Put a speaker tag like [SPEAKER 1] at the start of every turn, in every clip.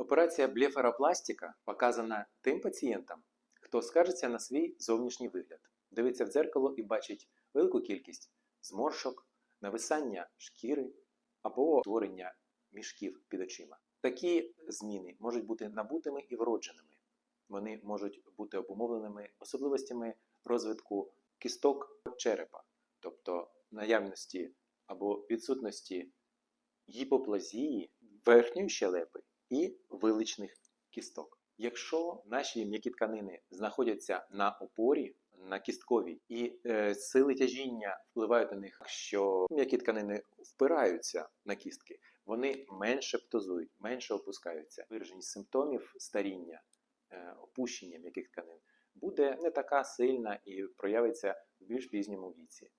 [SPEAKER 1] Операція блефаропластика показана тим пацієнтам, хто скаржиться на свій зовнішній вигляд, дивиться в дзеркало і бачить велику кількість зморшок, нависання шкіри або утворення мішків під очима. Такі зміни можуть бути набутими і вродженими. Вони можуть бути обумовленими особливостями розвитку кісток черепа, тобто наявності або відсутності гіпоплазії верхньої щелепи і виличних кісток. Якщо наші м'які тканини знаходяться на опорі, на кістковій, і е, сили тяжіння впливають на них, що м'які тканини впираються на кістки, вони менше птозують, менше опускаються. Вираженість симптомів старіння, е, опущення м'яких тканин буде не така сильна і проявиться в більш пізньому віці.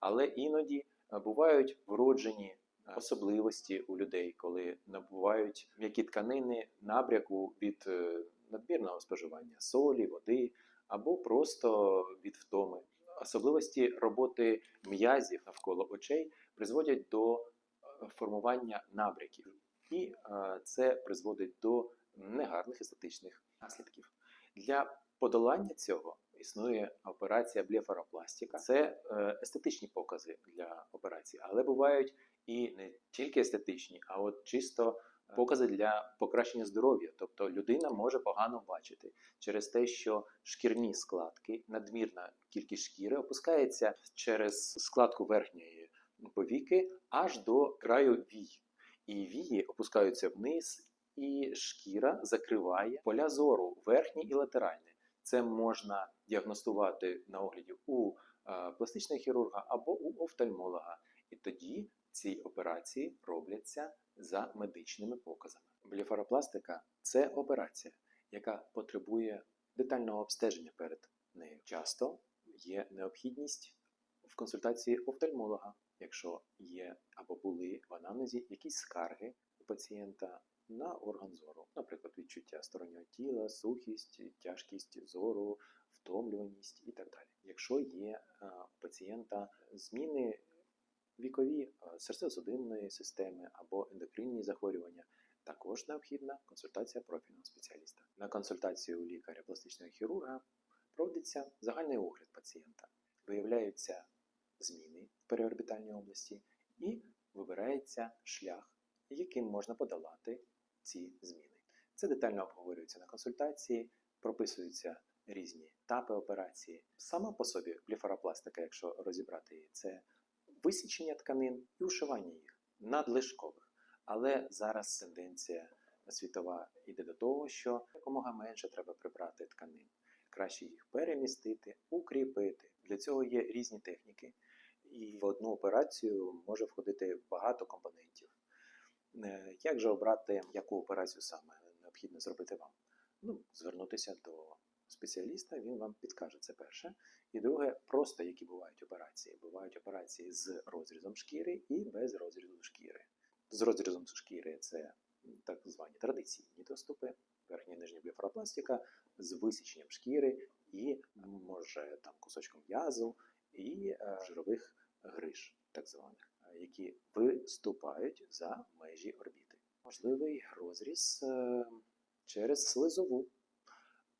[SPEAKER 1] Але іноді е, бувають вроджені особливості у людей, коли набувають м'які тканини набряку від е, надмірного споживання солі, води або просто від втоми. Особливості роботи м'язів навколо очей призводять до е, формування набряків, і е, це призводить до негарних естетичних наслідків. Для подолання цього існує операція блефаропластика. Це естетичні покази для операції, але бувають і не тільки естетичні, а от чисто покази для покращення здоров'я. Тобто людина може погано бачити через те, що шкірні складки, надмірна кількість шкіри опускається через складку верхньої повіки аж до краю вій. І вії опускаються вниз, і шкіра закриває поля зору верхній і латеральний. Це можна діагностувати на огляді у е, пластичного хірурга або у офтальмолога. І тоді ці операції робляться за медичними показами. Блефаропластика це операція, яка потребує детального обстеження перед нею. Часто є необхідність в консультації офтальмолога, якщо є або були в анамнезі якісь скарги у пацієнта на орган зору, наприклад, відчуття стороннього тіла, сухість, тяжкість зору, втомлюваність і так далі. Якщо є е, у пацієнта зміни вікові е, серцево-судинної системи або ендокринні захворювання, також необхідна консультація профільного спеціаліста. На консультацію у лікаря пластичного хірурга проводиться загальний огляд пацієнта, виявляються зміни в переорбітальній області і вибирається шлях, яким можна подолати ці зміни. Це детально обговорюється на консультації, прописуються різні етапи операції. Сама по собі блефаропластика, якщо розібрати її, це висічення тканин і ушивання їх надлишкових. Але зараз тенденція світова йде до того, що якомога менше треба прибрати тканин. Краще їх перемістити, укріпити. Для цього є різні техніки, і в одну операцію може входити багато компонентів. Е, Як же обрати, яку операцію саме необхідно зробити вам? Ну, звернутися до спеціаліста, він вам підкаже це перше. І друге, просто які бувають операції. Бувають операції з розрізом шкіри і без розрізу шкіри. З розрізом шкіри це так звані традиційні доступи, верхня і нижня блефаропластика з висіченням шкіри і може там кусочком м'язу і е, жирових гриж, так званих, які виступають за межі орбіти. Можливий розріз е, через слизову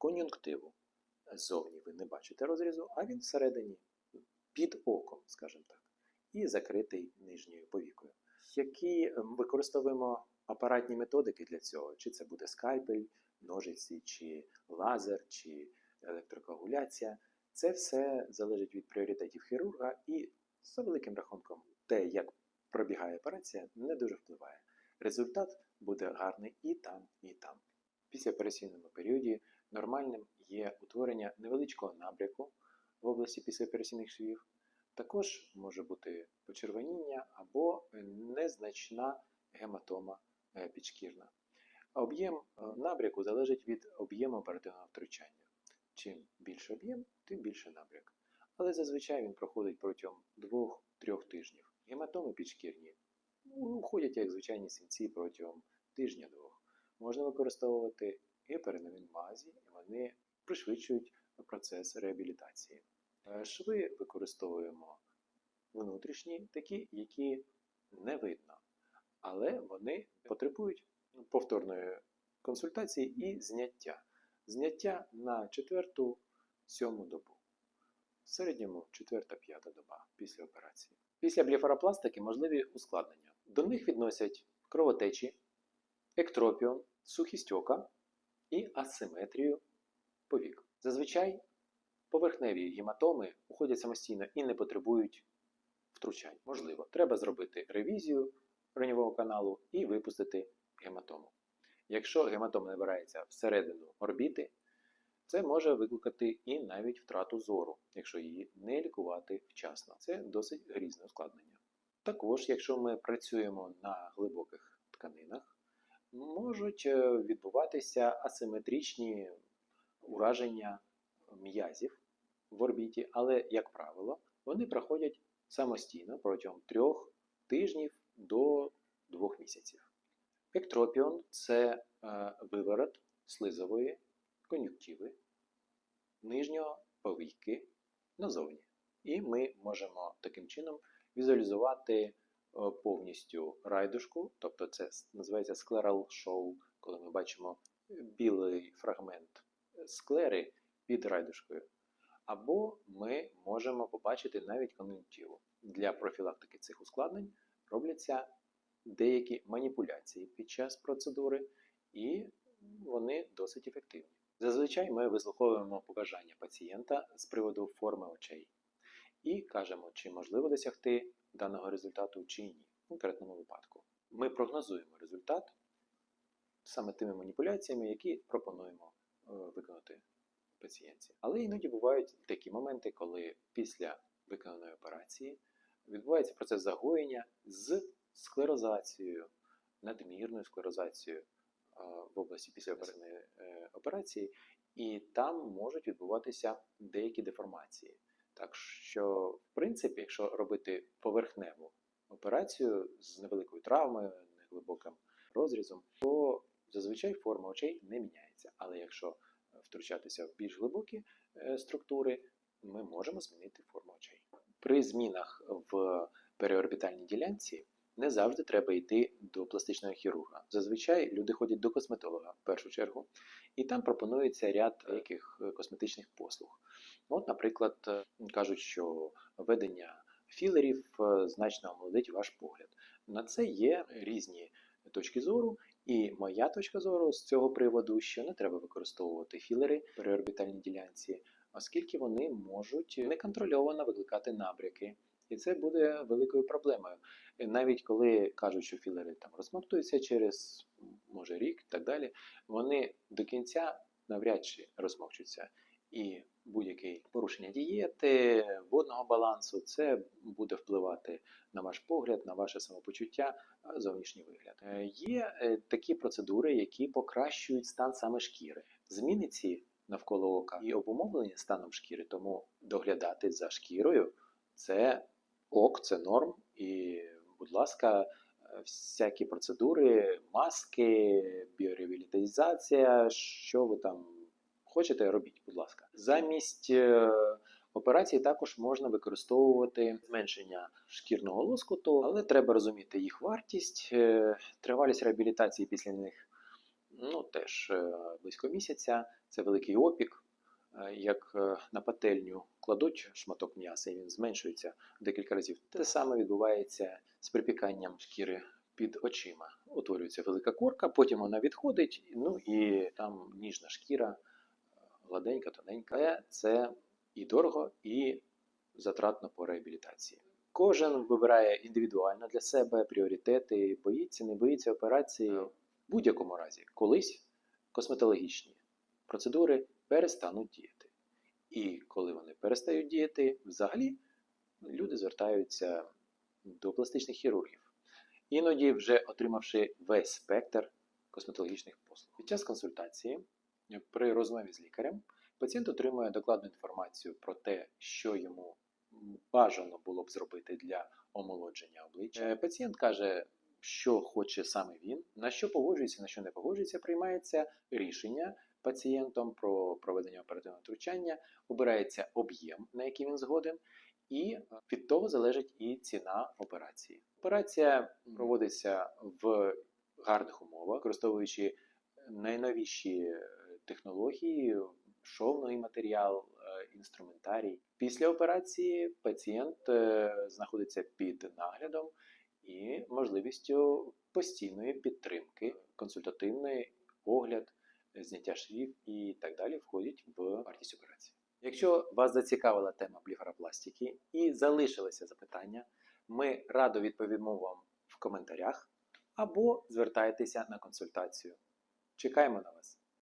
[SPEAKER 1] кон'юнктиву. Ззовні ви не бачите розрізу, а він всередині під оком, скажімо так, і закритий нижньою повікою. Які ем, використовуємо апаратні методики для цього? Чи це буде скальпель, ножиці, чи лазер, чи електрокоагуляція. Це все залежить від пріоритетів хірурга, і за великим рахунком, те, як пробігає операція, не дуже впливає. Результат буде гарний і там, і там. Після операційному періоді нормальним є утворення невеличкого набряку в області післяопераційних швів. Також може бути почервоніння або незначна гематома е, підшкірна. Об'єм е, набряку залежить від об'єму оперативного втручання. Чим більше об'єм, тим більше набряк. Але зазвичай він проходить протягом 2-3 тижнів. Гематоми підшкірні ну, ходять як звичайні синці протягом тижня-двох. Можна використовувати гепериновін мазі, і вони пришвидшують процес реабілітації. Е, Шви використовуємо внутрішні, такі, які не видно, але вони потребують повторної консультації і зняття. Зняття на четверту, сьому добу. В середньому четверта-п'ята доба після операції. Після блефаропластики можливі ускладнення. До них відносять кровотечі, ектропіон, сухість ока і асиметрію повік. Зазвичай поверхневі гематоми уходять самостійно і не потребують втручань. Можливо, треба зробити ревізію ранньового каналу і випустити гематому. Якщо гематома набирається всередину орбіти, це може викликати і навіть втрату зору, якщо її не лікувати вчасно. Це досить грізне ускладнення. Також, якщо ми працюємо на глибоких тканинах, можуть е, відбуватися асиметричні ураження м'язів в орбіті, але, як правило, вони проходять самостійно протягом трьох тижнів до двох місяців. Ектропіон це е, виворот слизової кон'юктиви нижнього повіки назовні. І ми можемо таким чином візуалізувати повністю райдушку, тобто це називається склерал шоу, коли ми бачимо білий фрагмент склери під райдушкою. Або ми можемо побачити навіть кон'юнктиву. Для профілактики цих ускладнень робляться деякі маніпуляції під час процедури, і вони досить ефективні. Зазвичай ми вислуховуємо побажання пацієнта з приводу форми очей і кажемо, чи можливо досягти даного результату чи ні в конкретному випадку. Ми прогнозуємо результат саме тими маніпуляціями, які пропонуємо е, виконати пацієнтці. Але іноді бувають такі моменти, коли після виконаної операції відбувається процес загоєння з склерозацією, надмірною склерозацією е, в області післяопераційної е, операції, і там можуть відбуватися деякі деформації. Так що, в принципі, якщо робити поверхневу операцію з невеликою травмою, неглибоким розрізом, то зазвичай форма очей не міняється. Але якщо втручатися в більш глибокі е, структури, ми можемо змінити форму очей. При змінах в переорбітальній ділянці не завжди треба йти до пластичного хірурга. Зазвичай люди ходять до косметолога в першу чергу, і там пропонується ряд деяких е, косметичних послуг. От, наприклад, е, кажуть, що введення філерів е, значно омолодить ваш погляд. На це є різні точки зору, і моя точка зору з цього приводу, що не треба використовувати філери в переорбітальній ділянці, оскільки вони можуть неконтрольовано викликати набряки. І це буде великою проблемою. Навіть коли кажуть, що філери там розмоктуються через може рік і так далі, вони до кінця навряд чи розмокчуться. І будь-яке порушення дієти, водного балансу, це буде впливати на ваш погляд, на ваше самопочуття, зовнішній вигляд. Е, Є е, такі процедури, які покращують стан саме шкіри. Зміни ці навколо ока і обумовлені станом шкіри, тому доглядати за шкірою це ок, це норм. І, будь ласка, е, всякі процедури, маски, біоревіталізація, що ви там хочете, робіть, будь ласка. Замість е, операції також можна використовувати зменшення шкірного лоскуту, але треба розуміти їх вартість, е, тривалість реабілітації після них ну, теж близько місяця. Це великий опік. Е, Як е, на пательню кладуть шматок м'яса, і він зменшується декілька разів. Те саме відбувається з припіканням шкіри під очима. Утворюється велика корка, потім вона відходить, ну і там ніжна шкіра, е, гладенька, тоненька. Але це і дорого, і затратно по реабілітації. Кожен вибирає індивідуально для себе пріоритети, боїться, не боїться операції. В будь-якому разі, колись косметологічні процедури перестануть діяти. І коли вони перестають діяти, взагалі люди звертаються до пластичних хірургів, іноді вже отримавши весь спектр косметологічних послуг. Під час консультації при розмові з лікарем пацієнт отримує докладну інформацію про те, що йому бажано було б зробити для омолодження обличчя. Е, Пацієнт каже, що хоче саме він, на що погоджується, на що не погоджується, приймається рішення пацієнтом про проведення оперативного втручання, обирається об'єм, на який він згоден, і від того залежить і ціна операції. Операція проводиться в гарних умовах, використовуючи найновіші е, технології, шовний матеріал, е, інструментарій. Після операції пацієнт е, знаходиться під наглядом і можливістю постійної підтримки, консультативний огляд, зняття швів і так далі входять в вартість операції. Якщо вас зацікавила тема бліфаропластики і залишилися запитання, ми радо відповімо вам в коментарях або звертайтеся на консультацію. Чекаємо на вас!